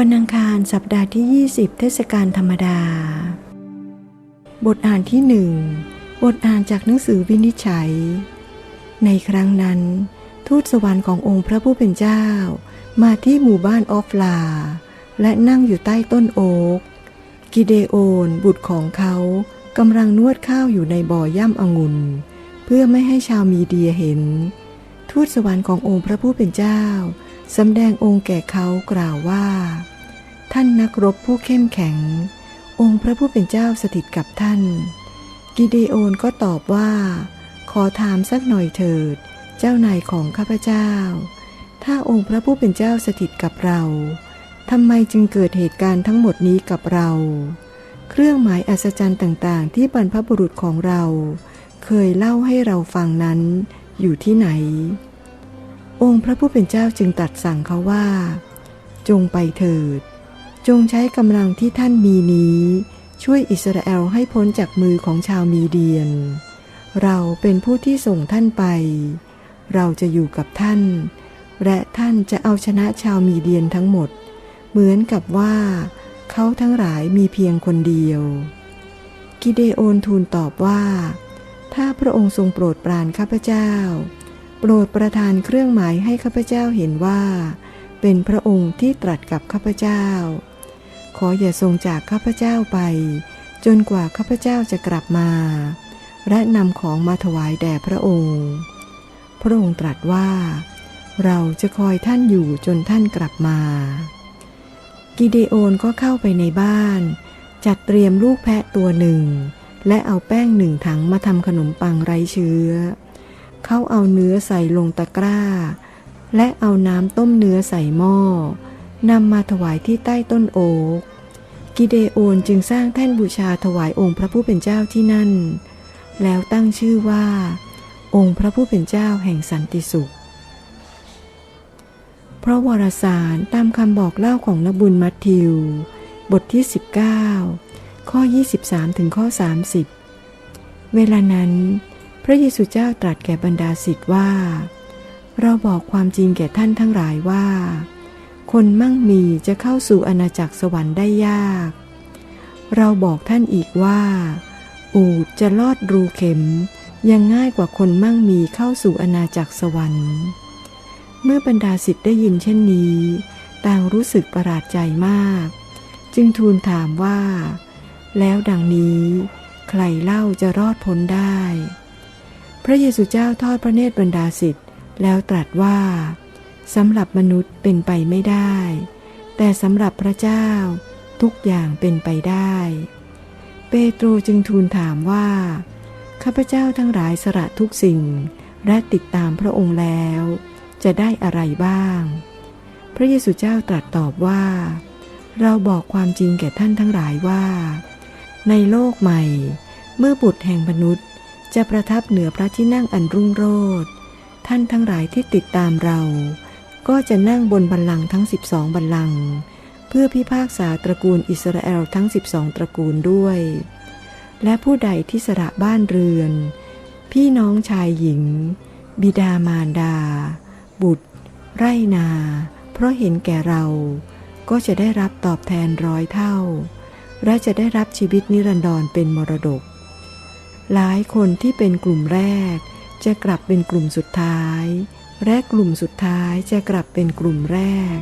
วันอังคารสัปดาห์ที่ 20 เทศกาลธรรมดา บทอ่านที่หนึ่งบทอ่านจากหนังสือวินิจฉัย ในครั้งนั้น ทูตสวรรค์ขององค์พระผู้เป็นเจ้า มาที่หมู่บ้านออฟลา และนั่งอยู่ใต้ต้นโอ๊กกิเดโอนบุตรของเขากำลังนวดข้าวอยู่ในบ่อย่ำองุ่น เพื่อไม่ให้ชาวมีเดียเห็น ทูตสวรรค์ขององค์พระผู้เป็นเจ้า สำแดงองค์แก่เขากล่าวว่า ท่านนักรบผู้เข้มแข็ง องค์พระผู้เป็นเจ้าสถิตกับท่าน กิเดโอนก็ตอบว่า ขอถามสักหน่อยเถิด เจ้านายของข้าพเจ้า ถ้าองค์พระผู้เป็นเจ้าสถิตกับเราทำไมจึงเกิดเหตุการณ์ทั้งหมดนี้กับเรา เครื่องหมายอัศจรรย์ต่างๆ ที่บรรพบุรุษของเรา เคยเล่าให้เราฟังนั้นอยู่ที่ไหน องค์พระผู้เป็นเจ้าจึงตรัสสั่งเขาว่า จงไปเถิด จงใช้กำลังที่ท่านมีนี้ ช่วยอิสราเอลให้พ้นจากมือของชาวมีเดียน เราเป็นผู้ที่ส่งท่านไป เราจะอยู่กับท่าน และท่านจะเอาชนะชาวมีเดียนทั้งหมด เหมือนกับว่า เขาทั้งหลายมีเพียงคนเดียว กิเดโอนทูลตอบว่า ถ้าพระองค์ทรงโปรดปรานข้าพเจ้า โปรดประทานเครื่องหมายให้ข้าพเจ้าเห็นว่า เป็นพระองค์ที่ตรัสกับข้าพเจ้า ขออย่าทรงจากข้าพเจ้าไป จนกว่าข้าพเจ้าจะกลับมา และนำของมาถวายแด่พระองค์ พระองค์ตรัสว่า เราจะคอยท่านอยู่จนท่านกลับมา กิเดโอนก็เข้าไปในบ้าน จัดเตรียมลูกแพะตัวหนึ่ง และเอาแป้งหนึ่งถังมาทำขนมปังไร้เชื้อ เขาเอาเนื้อใส่ลงตะกร้า และเอาน้ำต้มเนื้อใส่หม้อนำมาถวายที่ใต้ต้นโอ๊กกิเดโอนจึงสร้างแท่นบูชาถวายองค์พระผู้เป็นเจ้าที่นั่น แล้วตั้งชื่อว่า องค์พระผู้เป็นเจ้าแห่งสันติสุข เพราะวารสารตามคำบอกเล่าของนบุญมัทธิว บทที่ 19 ข้อ 23 ถึงข้อ 30 เวลานั้น พระเยซูเจ้าตรัสแก่บรรดาศิษย์ว่า เราบอกความจริงแก่ท่านทั้งหลายว่า คนมั่งมีจะเข้าสู่อาณาจักรสวรรค์ได้ยาก เราบอกท่านอีกว่า อูดจะลอดรูเข็ม ยังง่ายกว่าคนมั่งมีเข้าสู่อาณาจักรสวรรค์ เมื่อบรรดาศิษย์ได้ยินเช่นนี้ ต่างรู้สึกประหลาดใจมาก จึงทูลถามว่า แล้วดังนี้ ใครเล่าจะรอดพ้นได้ พระเยซูเจ้าทอดพระเนตรบรรดาศิษย์แล้วตรัสว่าสำหรับมนุษย์เป็นไปไม่ได้ แต่สำหรับพระเจ้าทุกอย่างเป็นไปได้ เปโตรจึงทูลถามว่า ข้าพเจ้าทั้งหลายสละทุกสิ่ง และติดตามพระองค์แล้ว จะได้อะไรบ้าง พระเยซูเจ้าตรัสตอบว่า เราบอกความจริงแก่ท่านทั้งหลายว่า ในโลกใหม่ เมื่อบุตรแห่งมนุษย์ จะประทับเหนือพระที่นั่งอันรุ่งโรจน์ท่านทั้งหลายที่ติดตามเรา ก็จะนั่งบนบัลลังก์ทั้งสิบสองบัลลังก์เพื่อพิพากษาตระกูลอิสราเอลทั้งสิบสองตระกูลด้วย และผู้ใดที่สละบ้านเรือน พี่น้องชายหญิง บิดามารดา บุตร ไรนา เพราะเห็นแก่เรา ก็จะได้รับตอบแทนร้อยเท่า และจะได้รับชีวิตนิรันดรเป็นมรดก หลายคนที่เป็นกลุ่มแรก จะกลับเป็นกลุ่มสุดท้าย และกลุ่มสุดท้ายจะกลับเป็นกลุ่มแรก